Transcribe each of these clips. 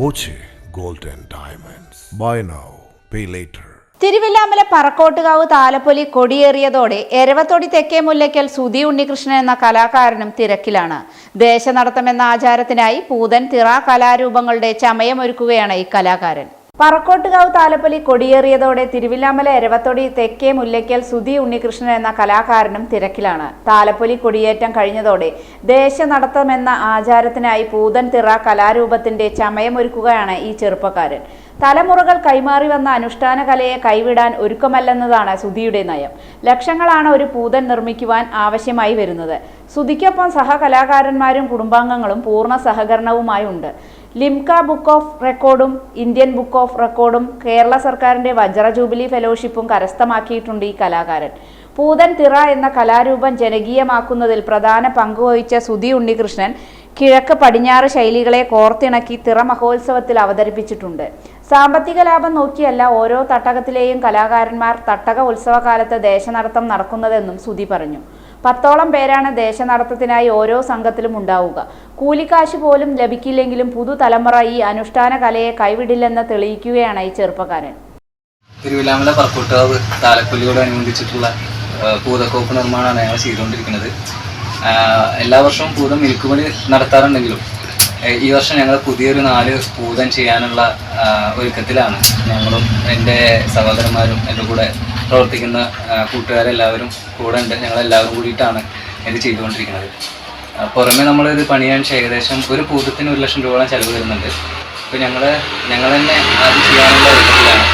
Boche golden diamonds. Buy now pay later Thiruvilwamala Parakkottukavu Thalappoli കൊടിയേറിയതോടെ Eravathodi തെക്കേ മുല്ലയ്ക്കൽ സുധി ഉണ്ണികൃഷ്ണൻ എന്ന കലാകാരനും തിരക്കിലാണ്. ദേശനടത്തമെന്ന ആചാരത്തിനായി പൂതൻ തിറ കലാരൂപങ്ങളുടെ ചമയമൊരുക്കുകയാണ് ഈ കലാകാരൻ. പറക്കോട്ടുകാവ് താലപ്പൊലി കൊടിയേറിയതോടെ തിരുവില്ലാമല എരവത്തൊടി തെക്കേ മുല്ലയ്ക്കൽ സുധി ഉണ്ണികൃഷ്ണൻ എന്ന കലാകാരനും തിരക്കിലാണ്. താലപ്പൊലി കൊടിയേറ്റം കഴിഞ്ഞതോടെ ദേശ നടത്തമെന്ന ആചാരത്തിനായി പൂതൻ തിറ കലാരൂപത്തിന്റെ ചമയമൊരുക്കുകയാണ് ഈ ചെറുപ്പക്കാരൻ. തലമുറകൾ കൈമാറി വന്ന അനുഷ്ഠാന കലയെ കൈവിടാൻ ഒരുക്കമല്ലെന്നതാണ് സുധിയുടെ നയം. ലക്ഷങ്ങളാണ് ഒരു പൂതൻ നിർമ്മിക്കുവാൻ ആവശ്യമായി വരുന്നത്. സുധിക്കൊപ്പം സഹകലാകാരന്മാരും കുടുംബാംഗങ്ങളും പൂർണ സഹകരണവുമായി ഉണ്ട് ലിംക ബുക്ക് ഓഫ് റെക്കോർഡും ഇന്ത്യൻ ബുക്ക് ഓഫ് റെക്കോർഡും കേരള സർക്കാരിന്റെ വജ്ര ജൂബിലി ഫെലോഷിപ്പും കരസ്ഥമാക്കിയിട്ടുണ്ട് ഈ കലാകാരൻ. പൂതൻ തിറ എന്ന കലാരൂപം ജനകീയമാക്കുന്നതിൽ പ്രധാന പങ്കുവഹിച്ച സുധി ഉണ്ണികൃഷ്ണൻ കിഴക്ക് പടിഞ്ഞാറ് ശൈലികളെ കോർത്തിണക്കി തിറ മഹോത്സവത്തിൽ അവതരിപ്പിച്ചിട്ടുണ്ട്. സാമ്പത്തിക ലാഭം നോക്കിയല്ല ഓരോ തട്ടകത്തിലെയും കലാകാരന്മാർ തട്ടക ഉത്സവകാലത്ത് ദേശനടത്തം നടക്കുന്നതെന്നും സുധി പറഞ്ഞു. പത്തോളം പേരാണ് ദേശനടത്തത്തിനായി ഓരോ സംഘത്തിലും ഉണ്ടാവുക. കൂലിക്കാശ് പോലും ലഭിക്കില്ലെങ്കിലും പുതുതലമുറ ഈ അനുഷ്ഠാന കലയെ കൈവിടില്ലെന്ന് തെളിയിക്കുകയാണ് ഈ ചെറുപ്പക്കാരൻ. തിരുവിലാമല പറക്കൂട്ടാവ് താലപ്പൊലിയോടനുബന്ധിച്ചിട്ടുള്ള അനുബന്ധിച്ചിട്ടുള്ള പൂതക്കോപ്പ് നിർമ്മാണമാണ് ഞങ്ങൾ ചെയ്തുകൊണ്ടിരിക്കുന്നത്. എല്ലാ വർഷവും പൂതം മിൽക്കുമണി നടത്താറുണ്ടെങ്കിലും ഈ വർഷം ഞങ്ങൾ പുതിയൊരു നാല് പൂതം ചെയ്യാനുള്ള ഒരുക്കത്തിലാണ്. ഞങ്ങളും എന്റെ സഹോദരന്മാരും എന്റെ കൂടെ പ്രവർത്തിക്കുന്ന കൂട്ടുകാരെല്ലാവരും കൂടെ ഉണ്ട്. ഞങ്ങളെല്ലാവരും കൂടിയിട്ടാണ് ഇത് ചെയ്തുകൊണ്ടിരിക്കുന്നത്. പുറമെ നമ്മളിത് പണിയാൻ ഏകദേശം ഒരു പൂതത്തിന് ഒരു ലക്ഷം രൂപയോളം ചിലവ് വരുന്നുണ്ട്. അപ്പോൾ ഞങ്ങൾ ഞങ്ങൾ തന്നെ അത് ചെയ്യാനുള്ള ഒരുക്കത്തിലാണ്.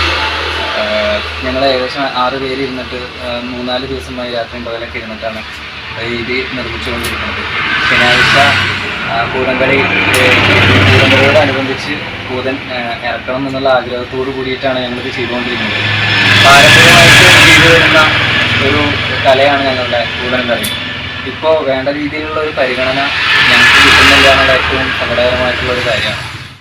ഞങ്ങൾ ഏകദേശം ആറ് പേര് ഇരുന്നിട്ട് മൂന്നാൽ ദിവസമായി രാത്രിയും പകലൊക്കെ ഇരുന്നിട്ടാണ് ഇത് നിർമ്മിച്ചുകൊണ്ടിരിക്കുന്നത്. ശനിയാഴ്ച ആ, പൂതംകളി കൂതൻ ഇറക്കണം എന്നുള്ള ആഗ്രഹത്തോടു കൂടിയിട്ടാണ് ഞങ്ങളിത് ചെയ്തുകൊണ്ടിരിക്കുന്നത്. പാരമ്പര്യമായിട്ട് ചെയ്തു വരുന്ന ഒരു കലയാണ് ഞങ്ങളുടെ പൂതൻ കളി ഇപ്പോൾ വേണ്ട രീതിയിലുള്ള ഒരു പരിഗണന ഞങ്ങൾക്ക് കിട്ടുന്നില്ല എന്നുള്ള ഏറ്റവും സങ്കടകരമായിട്ടുള്ള ഒരു കാര്യമാണ്.